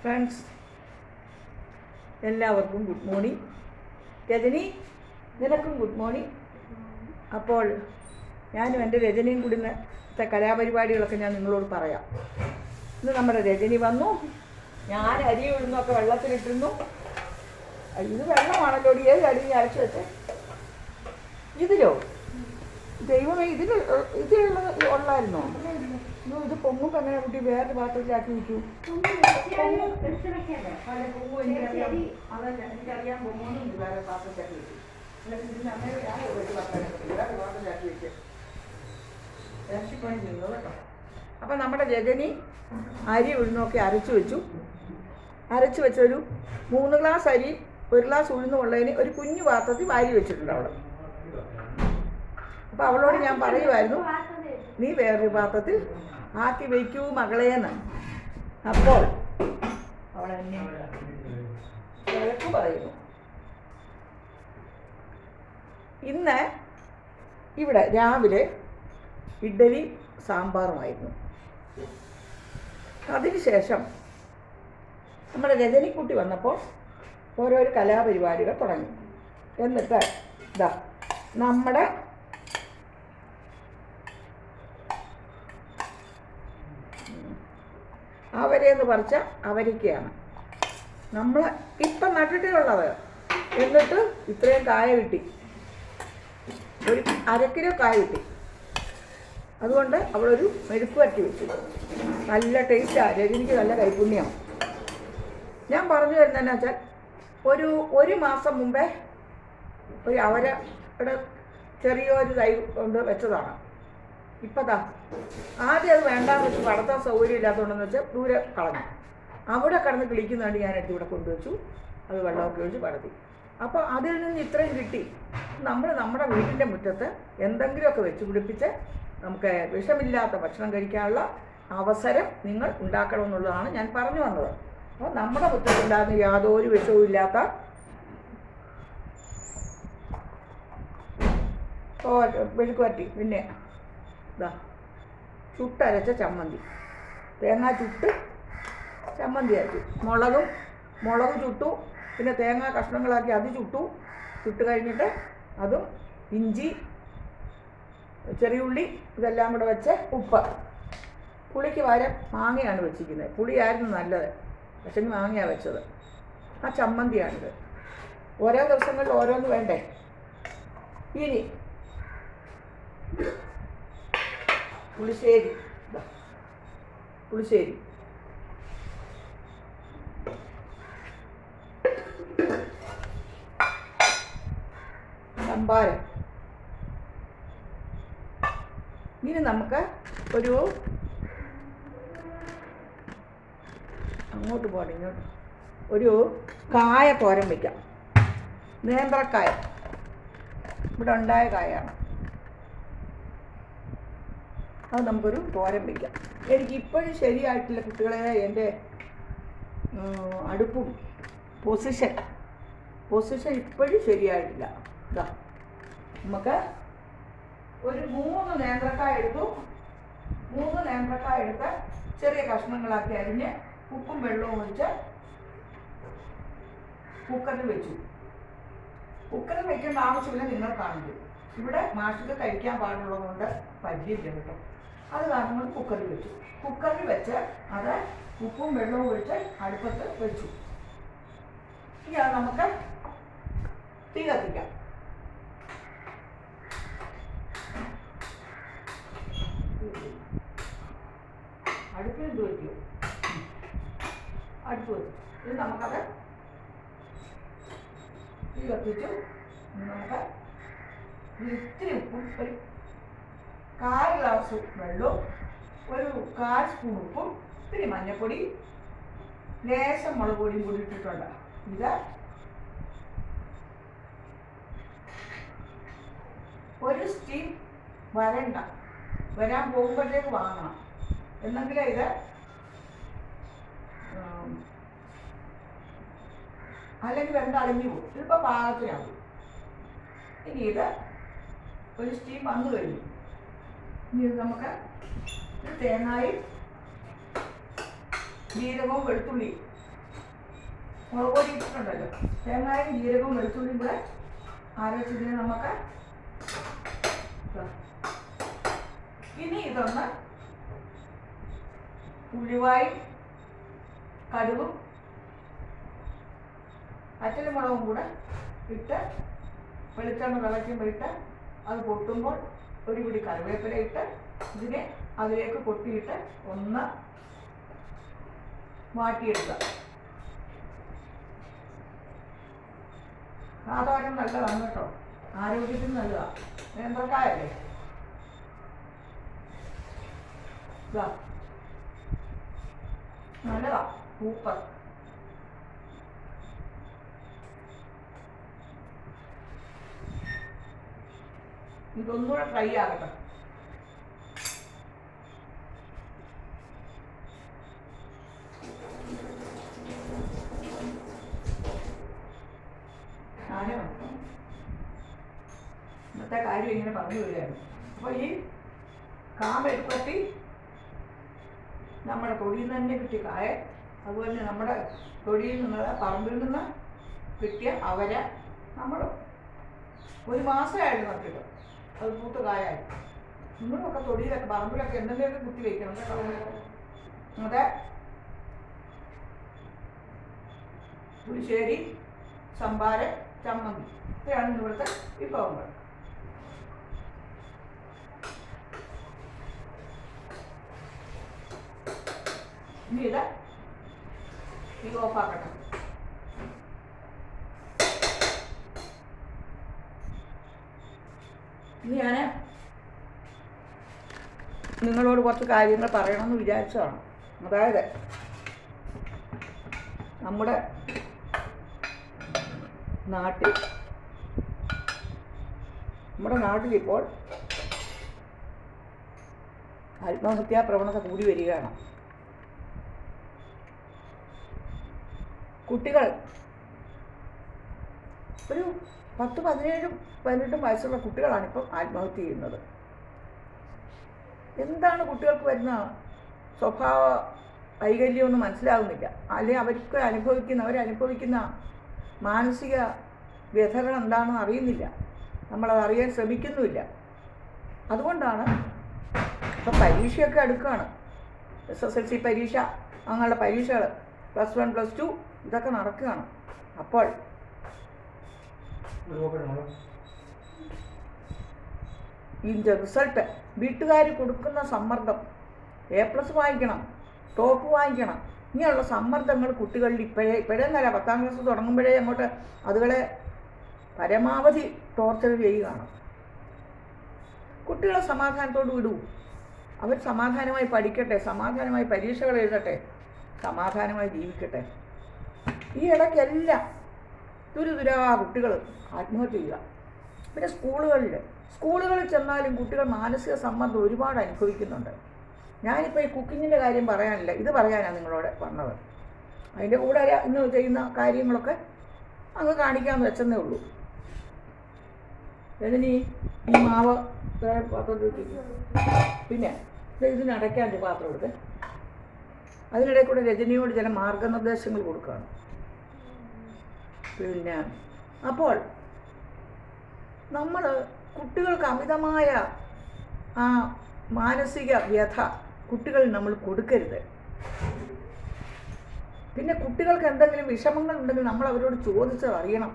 Friends എല്ലാവർക്കും good morning Rajani നിനക്കും good morning അപ്പോൾ ഞാനും എന്റെ രജനിയും കൂടി ഇന്നത്തെ കലാപരിപാടികളൊക്കെ ഞാൻ നിങ്ങളോട് പറയാം. ഇന്ന് നമ്മുടെ രജനി വന്നു. ഞാൻ അരി ഉഴുന്നൊക്കെ വെള്ളത്തിലിട്ടിരുന്നു. ഇത് വെള്ളമാണല്ലോ ഏത് അരി ഞാൻ അരച്ചു വെച്ചേ? ഇതിലോ? ദൈവമേ ഇതിൽ ഇതിലുള്ള ഉള്ളായിരുന്നോ? ഇത് പൊങ്ങുമ്പോൾ എങ്ങനെ കുട്ടി വേറെ പാത്രത്തിലാക്കി വെച്ചു. എനിക്കറിയാൻ ഒരു നമ്മുടെ ജഗനി അരി ഉഴുന്നൊക്കെ അരച്ചു വെച്ചു. അരച്ചു വെച്ചൊരു മൂന്ന് ഗ്ലാസ് അരി ഒരു ഗ്ലാസ് ഉഴുന്നുള്ളതിന് ഒരു കുഞ്ഞു പാത്രത്തിൽ വാരി വെച്ചിട്ടുണ്ട് അവൾ അപ്പോൾ അവളോട് ഞാൻ പറയുമായിരുന്നു നീ വേറൊരു പാത്രത്തിൽ ആക്കി വയ്ക്കൂ മകളേന്ന്. അപ്പോൾ അവളെന്നെ പറയുന്നു. ഇന്ന് ഇവിടെ രാവിലെ ഇഡ്ഡലി സാമ്പാറുമായിരുന്നു. അതിനുശേഷം നമ്മുടെ രജനിക്കുട്ടി വന്നപ്പോൾ ഓരോരോ കലാപരിപാടികൾ തുടങ്ങി. എന്നിട്ട് ഇതാ നമ്മുടെ അവരേന്ന് പറിച്ച അവരിക്കയാണ്. നമ്മൾ ഇപ്പം നട്ടിട്ടുള്ളത്. എന്നിട്ട് ഇത്രയും കായ കിട്ടി. ഒരു അരക്കിലോ കായ കിട്ടി. അതുകൊണ്ട് അവളൊരു മെഴുക്ക് വരട്ടി വെച്ചു. നല്ല ടേസ്റ്റാണ് രജനിക്ക് നല്ല കൈപുണ്യം ഞാൻ പറഞ്ഞു തരുന്നതെന്ന് വെച്ചാൽ ഒരു ഒരു മാസം മുമ്പേ ഒരു അവരയുടെ ചെറിയൊരു തൈ കൊണ്ട് വെച്ചതാണ്. ഇപ്പതാ. ആദ്യം അത് വേണ്ടാന്ന് വെച്ച് വളർത്താൻ സൗകര്യം ഇല്ലാത്തതുകൊണ്ടെന്ന് വെച്ചാൽ ദൂരെ കളഞ്ഞു. അവിടെ കടന്ന് കിളിക്കുന്നുണ്ട് ഞാൻ എടുത്ത് ഇവിടെ കൊണ്ടുവച്ചു. അത് വെള്ളമൊക്കെ ഒഴിച്ച് പടത്തി അപ്പോൾ അതിൽ നിന്ന് ഇത്രയും കിട്ടി. നമ്മൾ നമ്മുടെ വീടിന്റെ മുറ്റത്ത് എന്തെങ്കിലുമൊക്കെ വെച്ച് പിടിപ്പിച്ച് നമുക്ക് വിഷമില്ലാത്ത ഭക്ഷണം കഴിക്കാനുള്ള അവസരം നിങ്ങൾ ഉണ്ടാക്കണമെന്നുള്ളതാണ് ഞാൻ പറഞ്ഞു വന്നത്. അപ്പോൾ നമ്മുടെ മുറ്റത്തുണ്ടാകുന്ന യാതൊരു വിഷവും ഇല്ലാത്ത ഓ മെഴുക്ക് പിന്നെ ഇതാ ചുട്ടരച്ച ചമ്മന്തി. തേങ്ങ ചുട്ട് ചമ്മന്തി അരച്ചു. മുളകും മുളക് ചുട്ടു. പിന്നെ തേങ്ങ കഷ്ണങ്ങളാക്കി അത് ചുട്ടു. ചുട്ട് കഴിഞ്ഞിട്ട് അതും ഇഞ്ചി ചെറിയുള്ളി ഇതെല്ലാം കൂടെ വെച്ച് ഉപ്പ്. പുളിക്ക് പകരം മാങ്ങയാണ് വെച്ചിരിക്കുന്നത്. പുളിയായിരുന്നു നല്ലത്. പക്ഷേ മാങ്ങയാണ് വെച്ചത്. ആ ചമ്മന്തിയാണിത്. ഓരോ ദിവസങ്ങളിൽ ഓരോന്ന് വേണ്ടേ? ഇനി പുളിശ്ശേരി. പുളിശ്ശേരി. സംഭാരം ഇനി നമുക്ക് ഒരു അങ്ങോട്ട് പോകണം ഇങ്ങോട്ട്. ഒരു കായ തോരൻ വയ്ക്കാം നേന്ത്രക്കായ. ഇവിടെ ഉണ്ടായ കായാണ്. അത് നമുക്കൊരു തോരൻ വയ്ക്കാം എനിക്ക് ഇപ്പോഴും ശരിയായിട്ടില്ല കുട്ടികളെ എന്റെ അടുപ്പും പൊസിഷൻ പൊസിഷൻ ഇപ്പോഴും ശരിയായിട്ടില്ല. ഇതാ നമുക്ക് ഒരു മൂന്ന് നേന്ത്രക്കായ എടുത്തു. മൂന്ന് നേന്ത്രക്കായ എടുത്ത് ചെറിയ കഷ്ണങ്ങളാക്കി അരിഞ്ഞ് ഉപ്പും വെള്ളവും ഒഴിച്ച് കുക്കറിൽ വെച്ചു. കുക്കറിൽ വെക്കേണ്ട ആവശ്യമില്ല നിങ്ങൾ കാണിച്ചു ഇവിടെ മാഷിക്ക് കഴിക്കാൻ പാടുള്ളതുകൊണ്ട് പരിചയമില്ല കേട്ടോ. അത് കാരണം കൊണ്ട് കുക്കറിൽ വെച്ചു. കുക്കറിൽ വെച്ച് അത് ഉപ്പും വെള്ളവും ഒഴിച്ച് അടുപ്പത്ത് വെച്ചു. ഇനി അത് നമുക്ക് തീ കത്തിക്കാം. അടുപ്പിൽ ഇത് വയ്ക്കൂ അടുപ്പ് വെച്ചു. ഇത് നമുക്കത് തീ കത്തിച്ചു. നമുക്ക് ഇത്തിരി ഉപ്പും ഒരു കാൽ ഗ്ലാസ് വെള്ളവും ഒരു കാൽ സ്പൂൺ ഉപ്പും ഇത്തിരി മഞ്ഞൾപ്പൊടി ലേശം മുളക് പൊടിയും കൂടി ഇട്ടിട്ടുണ്ട്. ഇത് ഒരു സ്റ്റീം വരണ്ട. വരാൻ പോകുമ്പോഴത്തേക്ക് വാങ്ങണം. എന്നെങ്കിലേ ഇത് അല്ലെങ്കിൽ വെന്ത അളിഞ്ഞു പോകും ഇതിപ്പോൾ പാകത്തിനാകും ഇനി ഇത് ഒരു സ്റ്റീം വന്നു കഴിഞ്ഞു. ഇനി നമുക്ക് തേങ്ങായും ജീരകവും വെളുത്തുള്ളി മുളക് പൊടി ഇട്ടിട്ടുണ്ടല്ലോ തേങ്ങായും ജീരകവും വെളുത്തുള്ളിയും കൂടെ അരച്ചതിന് നമുക്ക്. ഇനി ഇതൊന്ന് ഉലുവായും കടുകും അച്ചലുമുളകും കൂടെ ഇട്ട് വെളിച്ചെണ്ണ തിളയ്ക്കുമ്പോൾ ഇട്ട് അത് പൊട്ടുമ്പോൾ ഒരു പിടി കറിവേപ്പില ഇട്ട് ഇതിനെ അതിലേക്ക് കൊട്ടിയിട്ട് ഒന്ന് മാറ്റിയെടുക്കുക സാധാരണ നല്ലതാണ് കേട്ടോ. ആരോഗ്യത്തിന് നല്ലതാണ് നേന്ത്രക്കായല്ലേ? നല്ലതാ. സൂപ്പർ. ഇതൊന്നുകൂടെ ട്രൈ ആകട്ടെ. ഇന്നത്തെ കാര്യം ഇങ്ങനെ പറഞ്ഞു വരികയാണ്. അപ്പോൾ ഈ കാമ്പെടുപ്പത്തി നമ്മുടെ തൊടിയിൽ നിന്ന് തന്നെ കിട്ടിയ കായ അതുപോലെ നമ്മുടെ തൊടിയിൽ നിന്നുള്ള പറമ്പിൽ നിന്ന് കിട്ടിയ അവര നമ്മൾ ഒരു മാസമായിരുന്നു നട്ടിട്ട് അത് പൂത്ത കായായി നിങ്ങളൊക്കെ തൊടിയിലൊക്കെ പറമ്പിലൊക്കെ എന്തെങ്കിലുമൊക്കെ കുത്തി വയ്ക്കണം കേട്ടോ. അതെ. പുളിശ്ശേരി സംഭാരം ചമ്മന്തി. ഇത്രയാണ് ഇവിടുത്തെ വിഭവങ്ങൾ. ഇനി ഇത് ഓഫാക്കട്ടെ ഇനി ഞാൻ നിങ്ങളോട് കുറച്ച് കാര്യങ്ങൾ പറയണമെന്ന് വിചാരിച്ചതാണ്. അതായത് നമ്മുടെ നാട്ടിൽ നമ്മുടെ നാട്ടിലിപ്പോൾ ആത്മഹത്യാ പ്രവണത കൂടി വരികയാണ്. കുട്ടികൾ ഒരു പത്ത് പതിനേഴും പതിനെട്ടും വയസ്സുള്ള കുട്ടികളാണ് ഇപ്പം ആത്മഹത്യ ചെയ്യുന്നത്. എന്താണ് കുട്ടികൾക്ക് വരുന്ന സ്വഭാവ വൈകല്യമൊന്നും മനസ്സിലാകുന്നില്ല അല്ലെങ്കിൽ അവർക്ക് അനുഭവിക്കുന്ന അവരനുഭവിക്കുന്ന മാനസിക വ്യഥകൾ എന്താണെന്ന് അറിയുന്നില്ല. നമ്മളത് അറിയാൻ ശ്രമിക്കുന്നുമില്ല. അതുകൊണ്ടാണ് ഇപ്പം പരീക്ഷയൊക്കെ അടുക്കുകയാണ് എസ് എസ് എൽ സി പരീക്ഷ അങ്ങനെയുള്ള പരീക്ഷകൾ പ്ലസ് വൺ പ്ലസ് ടു ഇതൊക്കെ നടക്കുകയാണ്. അപ്പോൾ ഇതിന്റെ റിസൾട്ട് വീട്ടുകാർ കൊടുക്കുന്ന സമ്മർദ്ദം. എ പ്ലസ് വാങ്ങിക്കണം. ടോപ്പ് വാങ്ങിക്കണം. ഇങ്ങനെയുള്ള സമ്മർദ്ദങ്ങൾ കുട്ടികളിൽ ഇപ്പോഴേ ഇപ്പോഴേ നല്ല പത്താം ക്ലാസ് തുടങ്ങുമ്പോഴേ അങ്ങോട്ട് അതുകളെ പരമാവധി ടോർച്ചർ ചെയ്യുകയാണ്. കുട്ടികളെ സമാധാനത്തോട് വിടൂ. അവർ സമാധാനമായി പഠിക്കട്ടെ സമാധാനമായി പരീക്ഷകൾ എഴുതട്ടെ സമാധാനമായി ജീവിക്കട്ടെ. ഈ ഇടയ്ക്കെല്ലാം തുരുതുരാ കുട്ടികൾ ആത്മഹത്യ ചെയ്യുക. പിന്നെ സ്കൂളുകളിൽ സ്കൂളുകളിൽ ചെന്നാലും കുട്ടികൾ മാനസിക സമ്മർദ്ദം ഒരുപാട് അനുഭവിക്കുന്നുണ്ട്. ഞാനിപ്പോൾ ഈ കുക്കിങ്ങിന്റെ കാര്യം പറയാനില്ല ഇത് പറയാനാണ് നിങ്ങളോട് പറഞ്ഞത്. അതിന്റെ കൂടെ ഇന്ന് ചെയ്യുന്ന കാര്യങ്ങളൊക്കെ അങ്ങ് കാണിക്കാമെന്ന് വെച്ചെന്നേ ഉള്ളൂ. രജനി ഈ മാവ് പിന്നെ ഇതിന് ഇതിനടയ്ക്കാൻ ഒരു പാത്രം എടുത്ത് അതിനിടയിൽ കൂടെ രജനിയോട് ചില മാർഗനിർദ്ദേശങ്ങൾ കൊടുക്കുകയാണ് പിന്നെ അപ്പോൾ നമ്മൾ കുട്ടികൾക്ക് അമിതമായ ആ മാനസിക വ്യഥ കുട്ടികൾ നമ്മൾ കൊടുക്കരുത്. പിന്നെ കുട്ടികൾക്ക് എന്തെങ്കിലും വിഷമങ്ങൾ ഉണ്ടെങ്കിൽ നമ്മൾ അവരോട് ചോദിച്ചത് അറിയണം.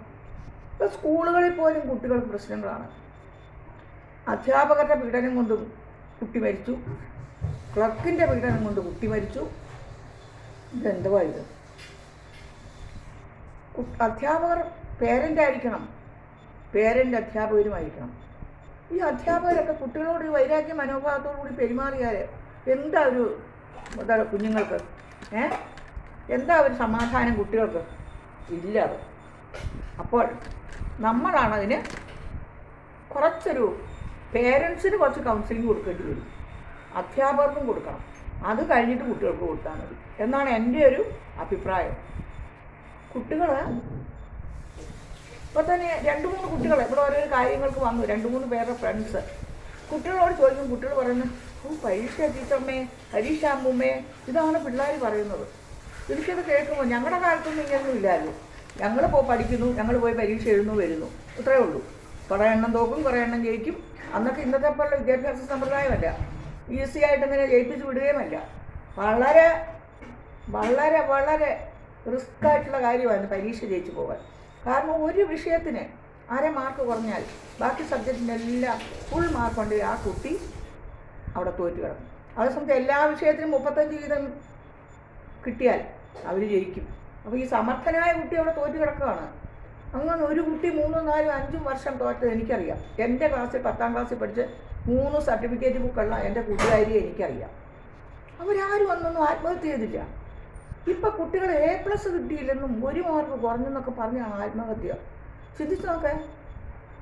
ഇപ്പോൾ സ്കൂളുകളിൽ പോലും കുട്ടികൾക്ക് പ്രശ്നങ്ങളാണ്. അധ്യാപകരുടെ പീഡനം കൊണ്ട് കുട്ടി മരിച്ചു. ക്ലർക്കിന്റെ പീഡനം കൊണ്ട് കുട്ടി മരിച്ചു. ഇതെന്തുവാ ഇത്? അധ്യാപകർ പേരന്റായിരിക്കണം. പേരന്റ് അധ്യാപകരുമായിരിക്കണം ഈ അധ്യാപകരൊക്കെ കുട്ടികളോട് ഒരു വൈരാഗ്യ മനോഭാവത്തോടു കൂടി പെരുമാറിയാൽ എന്താ ഒരു എന്താ കുഞ്ഞുങ്ങൾക്ക്? ഏ? എന്താ ഒരു സമാധാനം കുട്ടികൾക്ക്? ഇല്ല അത്. അപ്പോൾ നമ്മളാണ് അതിന് കുറച്ചൊരു പേരൻസിന് കുറച്ച് കൗൺസിലിംഗ് കൊടുക്കേണ്ടി വരും. അധ്യാപകർക്കും കൊടുക്കണം. അത് കഴിഞ്ഞിട്ട് കുട്ടികൾക്ക് കൊടുത്താൽ മതി. എന്നാണ് എന്റെ ഒരു അഭിപ്രായം. കുട്ടികൾ ഇപ്പൊ തന്നെ രണ്ട് മൂന്ന് കുട്ടികൾ ഇവിടെ ഓരോ കാര്യങ്ങൾക്ക് വന്നു. രണ്ട് മൂന്ന് പേരുടെ ഫ്രണ്ട്സ് കുട്ടികളോട് ചോദിക്കും. കുട്ടികൾ പറയുന്നത് ഓ പരീക്ഷ ടീച്ചമ്മേ പരീക്ഷ അമ്മൂമ്മേ. ഇതാണ് പിള്ളേർ പറയുന്നത്. എനിക്കത് കേൾക്കുമ്പോൾ ഞങ്ങളുടെ കാലത്തൊന്നും ഇങ്ങനെയൊന്നും ഇല്ലായിരുന്നു. ഞങ്ങൾ പോയി പഠിക്കുന്നു ഞങ്ങൾ പോയി പരീക്ഷ എഴുതുന്നു വരുന്നു. ഇത്രയേ ഉള്ളൂ. കുറേ എണ്ണം തോക്കും കുറേ എണ്ണം ജയിക്കും. അന്നൊക്കെ ഇന്നത്തെ പോലുള്ള വിദ്യാഭ്യാസ സമ്പ്രദായമല്ല. ഈസി ആയിട്ട് ഇങ്ങനെ ജയിപ്പിച്ച് വിടുകയുമല്ല. വളരെ വളരെ വളരെ റിസ്ക് ആയിട്ടുള്ള കാര്യമാണ് പരീക്ഷ ജയിച്ചു പോകാൻ കാരണം ഒരു വിഷയത്തിന് അര മാർക്ക് കുറഞ്ഞാൽ ബാക്കി സബ്ജക്റ്റിന്റെ എല്ലാം ഫുൾ മാർക്ക് കൊണ്ട് ആ കുട്ടി അവിടെ തോറ്റു കിടക്കും. അതേസമയത്ത് എല്ലാ വിഷയത്തിനും മുപ്പത്തഞ്ച് വീതം കിട്ടിയാൽ അവർ ജയിക്കും. അപ്പോൾ ഈ സമർത്ഥനായ കുട്ടി അവിടെ തോറ്റു കിടക്കുകയാണ്. അങ്ങനെ ഒരു കുട്ടി മൂന്നും നാലും അഞ്ചും വർഷം തോറ്റത് എനിക്കറിയാം. എന്റെ ക്ലാസ്സിൽ പത്താം ക്ലാസ്സിൽ പഠിച്ച് മൂന്ന് സർട്ടിഫിക്കറ്റ് ബുക്കുള്ള എന്റെ കൂട്ടുകാരിയെ എനിക്കറിയാം. അവരാരും അന്നൊന്നും ആത്മഹത്യ ചെയ്തില്ല. ഇപ്പം കുട്ടികൾ എ പ്ലസ് കിട്ടിയില്ലെന്നും ഒരു മാർക്ക് കുറഞ്ഞെന്നൊക്കെ പറഞ്ഞ ആത്മഹത്യ. ചിന്തിച്ചു നോക്കേ.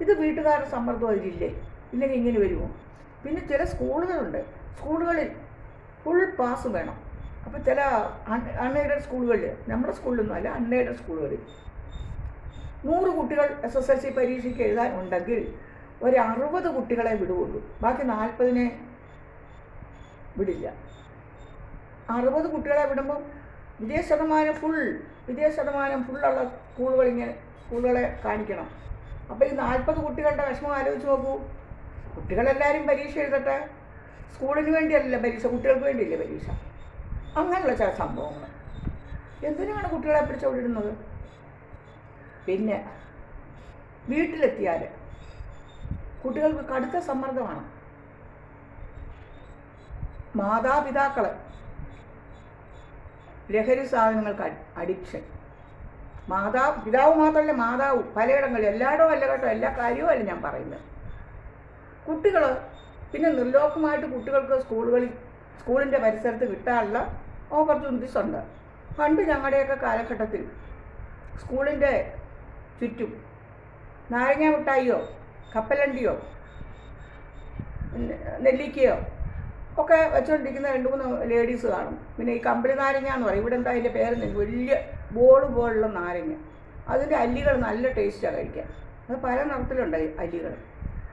ഇത് വീട്ടുകാരുടെ സമ്മർദ്ദം അതിലില്ലേ ഇല്ലെങ്കിൽ ഇങ്ങനെ വരുമോ? പിന്നെ ചില സ്കൂളുകളുണ്ട്. സ്കൂളുകളിൽ ഫുൾ പാസ് വേണം. അപ്പോൾ ചില അൺഎയ്ഡഡ് സ്കൂളുകളിൽ നമ്മുടെ സ്കൂളിലൊന്നും അല്ല അൺഎയ്ഡഡ് സ്കൂളുകളിൽ. നൂറ് കുട്ടികൾ എസ് എസ് എൽ സി പരീക്ഷയ്ക്ക് എഴുതാൻ ഉണ്ടെങ്കിൽ ഒരു അറുപത് കുട്ടികളെ വിടുകയുള്ളൂ ബാക്കി നാൽപ്പതിനെ വിടില്ല. അറുപത് കുട്ടികളെ വിടുമ്പം വിജയ ശതമാനം ഫുൾ വിജയ ശതമാനം ഫുള്ളുള്ള സ്കൂളുകൾ ഇങ്ങനെ സ്കൂളുകളെ കാണിക്കണം. അപ്പോൾ ഈ നാൽപ്പത് കുട്ടികളുടെ വിഷമം ആലോചിച്ച് നോക്കൂ. കുട്ടികളെല്ലാവരും പരീക്ഷ എഴുതട്ടെ. സ്കൂളിന് വേണ്ടിയല്ല പരീക്ഷ കുട്ടികൾക്ക് വേണ്ടിയല്ലേ പരീക്ഷ. അങ്ങനെയുള്ള ചില സംഭവങ്ങൾ. എന്തിനാണ് കുട്ടികളെ പിടിച്ചോടിടുന്നത് പിന്നെ വീട്ടിലെത്തിയാൽ കുട്ടികൾക്ക് കടുത്ത സമ്മർദ്ദമാണ്. മാതാപിതാക്കൾ ലഹരി സാധനങ്ങൾക്ക് അഡിക്ഷൻ. മാതാവ് പിതാവ് മാത്രമല്ല മാതാവ് പലയിടങ്ങളിൽ എല്ലായിടവും അല്ല കേട്ടോ എല്ലാ കാര്യവും അല്ല ഞാൻ പറയുന്നത്. കുട്ടികൾ പിന്നെ നിർലോഭമായിട്ട് കുട്ടികൾക്ക് സ്കൂളുകളിൽ സ്കൂളിന്റെ പരിസരത്ത് കിട്ടാനുള്ള ഓപ്പർച്യൂണിറ്റീസ് ഉണ്ട്. പണ്ട് ഞങ്ങളുടെയൊക്കെ കാലഘട്ടത്തിൽ സ്കൂളിന്റെ ചുറ്റും നാരങ്ങ മിഠായിയോ കപ്പലണ്ടിയോ നെല്ലിക്കയോ ഒക്കെ വെച്ചുകൊണ്ടിരിക്കുന്ന രണ്ട് മൂന്ന് ലേഡീസ് കാണും. പിന്നെ ഈ കമ്പിളി നാരങ്ങ എന്ന് പറയും. ഇവിടെ എന്താ അതിന്റെ പേരെന്ന് വലിയ ബോൾ പോലുള്ള നാരങ്ങ. അതിന്റെ അല്ലികൾ നല്ല ടേസ്റ്റാണ് കഴിക്കാൻ. അത് പല നിറത്തിലുണ്ട് അല്ലികൾ.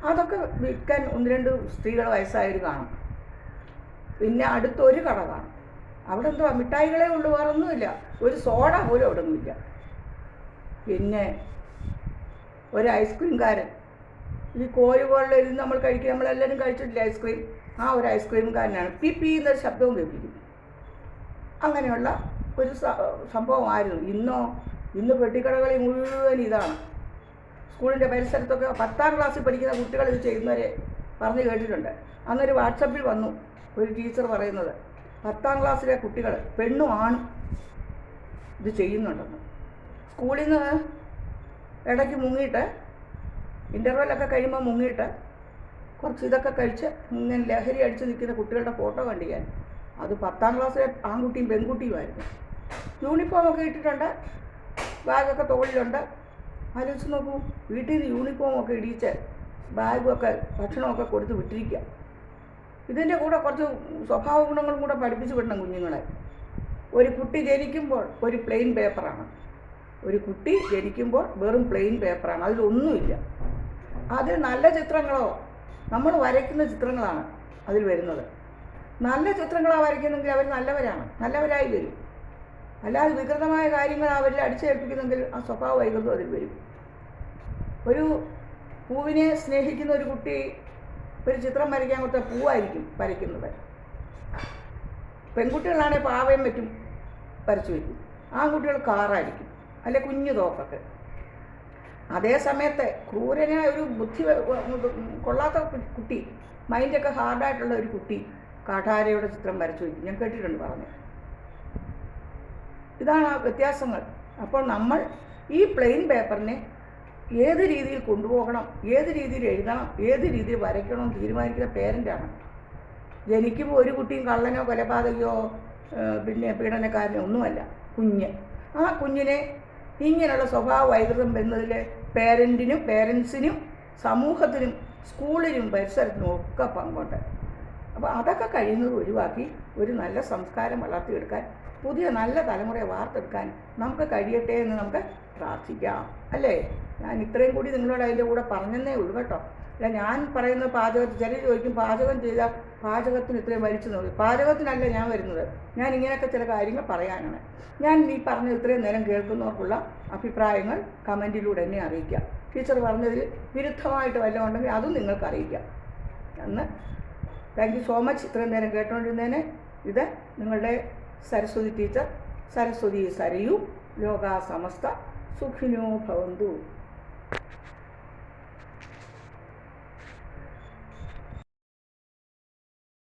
അതൊക്കെ വിൽക്കാൻ ഒന്ന് രണ്ട് സ്ത്രീകൾ വയസ്സായവർ കാണും. പിന്നെ അടുത്തൊരു കട കാണും. അവിടെ എന്തുവാ? മിഠായികളെ ഉള്ളൂ വേറെ ഒന്നുമില്ല. ഒരു സോഡ പോലും അവിടെ ഒന്നുമില്ല. പിന്നെ ഒരു ഐസ്ക്രീംകാരൻ ഈ കോഴി പോലുള്ള ഇരുന്ന് നമ്മൾ കഴിക്കുക നമ്മളെല്ലാവരും കഴിച്ചിട്ടില്ല ഐസ്ക്രീം ആ ഒരു ഐസ്ക്രീംകാരനാണ് പി പി എന്ന ശബ്ദവും കേൾപ്പിക്കും. അങ്ങനെയുള്ള ഒരു സംഭവമായിരുന്നു. ഇന്നോ ഇന്ന് പെട്ടിക്കടകളിൽ മുഴുവൻ ഇതാണ്. സ്കൂളിന്റെ പരിസരത്തൊക്കെ പത്താം ക്ലാസ്സിൽ പഠിക്കുന്ന കുട്ടികൾ ഇത് ചെയ്യുന്നവരെ പറഞ്ഞു കേട്ടിട്ടുണ്ട്. അന്നൊരു വാട്സപ്പിൽ വന്നു ഒരു ടീച്ചർ പറയുന്നത് പത്താം ക്ലാസ്സിലെ കുട്ടികൾ പെണ്ണും ആണും ഇത് ചെയ്യുന്നുണ്ടെന്ന്. സ്കൂളിൽ നിന്ന് ഇടയ്ക്ക് മുങ്ങിയിട്ട് ഇന്റർവെല്ലൊക്കെ കഴിയുമ്പോൾ മുങ്ങിയിട്ട് കുറച്ച് ഇതൊക്കെ കഴിച്ച് ഇങ്ങനെ ലഹരി അടിച്ച് നിൽക്കുന്ന കുട്ടികളുടെ ഫോട്ടോ കണ്ടു ഞാൻ അത് പത്താം ക്ലാസ്സിലെ ആൺകുട്ടിയും പെൺകുട്ടിയുമായിരുന്നു. യൂണിഫോമൊക്കെ ഇട്ടിട്ടുണ്ട്. ബാഗൊക്കെ തോളിലുണ്ട്. ആലോചിച്ച് നോക്കൂ വീട്ടിൽ നിന്ന് യൂണിഫോമൊക്കെ ഇടിച്ച് ബാഗൊക്കെ ഭക്ഷണമൊക്കെ കൊടുത്ത് വിട്ടിരിക്കുക. ഇതിന്റെ കൂടെ കുറച്ച് സ്വഭാവ ഗുണങ്ങളും കൂടെ പഠിപ്പിച്ച് വിടണം കുഞ്ഞുങ്ങളെ. ഒരു കുട്ടി ജനിക്കുമ്പോൾ ഒരു പ്ലെയിൻ പേപ്പറാണ് ഒരു കുട്ടി ജനിക്കുമ്പോൾ വെറും പ്ലെയിൻ പേപ്പറാണ് അതിലൊന്നുമില്ല. അതിൽ നല്ല ചിത്രങ്ങളോ നമ്മൾ വരയ്ക്കുന്ന ചിത്രങ്ങളാണ് അതിൽ വരുന്നത്. നല്ല ചിത്രങ്ങളാണ് വരയ്ക്കുന്നെങ്കിൽ അവർ നല്ലവരാണ്. നല്ലവരായി വരും. അല്ലാതെ വികൃതമായ കാര്യങ്ങൾ അവരിൽ അടിച്ചേൽപ്പിക്കുന്നെങ്കിൽ ആ സ്വഭാവ വൈകൃതം അതിൽ വരും. ഒരു പൂവിനെ സ്നേഹിക്കുന്ന ഒരു കുട്ടി ഒരു ചിത്രം വരയ്ക്കാൻ കൊടുത്ത പൂവായിരിക്കും വരയ്ക്കുന്നത്. പെൺകുട്ടികളാണെങ്കിൽ പാവയും പറ്റും വരച്ചു വയ്ക്കും. ആൺകുട്ടികൾ കാറായിരിക്കും. അല്ലെ കുഞ്ഞു തോക്കൊക്കെ അതേ സമയത്ത് ക്രൂരനായ ഒരു ബുദ്ധി കൊള്ളാത്ത കുട്ടി മൈൻഡൊക്കെ ഹാർഡായിട്ടുള്ള ഒരു കുട്ടി കാഠാരയുടെ ചിത്രം വരച്ചു. വയ്ക്കും ഞാൻ കേട്ടിട്ടുണ്ട് പറഞ്ഞു. ഇതാണ് ആ വ്യത്യാസങ്ങൾ. അപ്പോൾ നമ്മൾ ഈ പ്ലെയിൻ പേപ്പറിനെ ഏത് രീതിയിൽ കൊണ്ടുപോകണം ഏത് രീതിയിൽ എഴുതണം ഏത് രീതിയിൽ വരയ്ക്കണം തീരുമാനിക്കുന്ന പേരന്റാണ് ജനിക്കുമ്പോൾ ഒരു കുട്ടിയും കള്ളനോ കൊലപാതകയോ പിന്നെ പീഡനക്കാരനോ ഒന്നുമല്ല. കുഞ്ഞ്. ആ കുഞ്ഞിനെ ഇങ്ങനെയുള്ള സ്വഭാവ വൈകൃതം വരുന്നതിൽ പേരന്റിനും പേരൻസിനും സമൂഹത്തിനും സ്കൂളിനും പരിസരത്തിനും ഒക്കെ പങ്കുണ്ട്. അപ്പോൾ അതൊക്കെ കഴിയുന്നത് ഒഴിവാക്കി ഒരു നല്ല സംസ്കാരം വളർത്തിയെടുക്കാൻ പുതിയ നല്ല തലമുറയെ വാർത്തെടുക്കാൻ നമുക്ക് കഴിയട്ടെ എന്ന് നമുക്ക് പ്രാർത്ഥിക്കാം. അല്ലേ? ഞാൻ ഇത്രയും കൂടി നിങ്ങളോട് അതിന്റെ കൂടെ പറഞ്ഞെന്നേ ഉള്ളൂ കേട്ടോ. അല്ല ഞാൻ പറയുന്ന പാചകത്തിൽ ചിലർ ചോദിക്കും പാചകം ചെയ്ത പാചകത്തിന് ഇത്രയും മരിച്ചു നോക്കി പാചകത്തിനല്ല ഞാൻ വരുന്നത്. ഞാൻ ഇങ്ങനെയൊക്കെ ചില കാര്യങ്ങൾ പറയാനാണ്. ഞാൻ ഈ പറഞ്ഞ ഇത്രയും നേരം കേൾക്കുന്നവർക്കുള്ള അഭിപ്രായങ്ങൾ കമന്റിലൂടെ എന്നെ അറിയിക്കുക. ടീച്ചർ പറഞ്ഞതിൽ വിരുദ്ധമായിട്ട് വല്ലതും ഉണ്ടെങ്കിൽ അതും നിങ്ങൾക്ക് അറിയിക്കാം. എന്ന് താങ്ക് യു സോ മച്ച് ഇത്രയും നേരം കേട്ടുകൊണ്ടിരുന്നതിന്. ഇത് നിങ്ങളുടെ സരസ്വതി ടീച്ചർ. സരസ്വതി സരയു. ലോകാ സമസ്ത സുഖിനോ ഭവന്തു.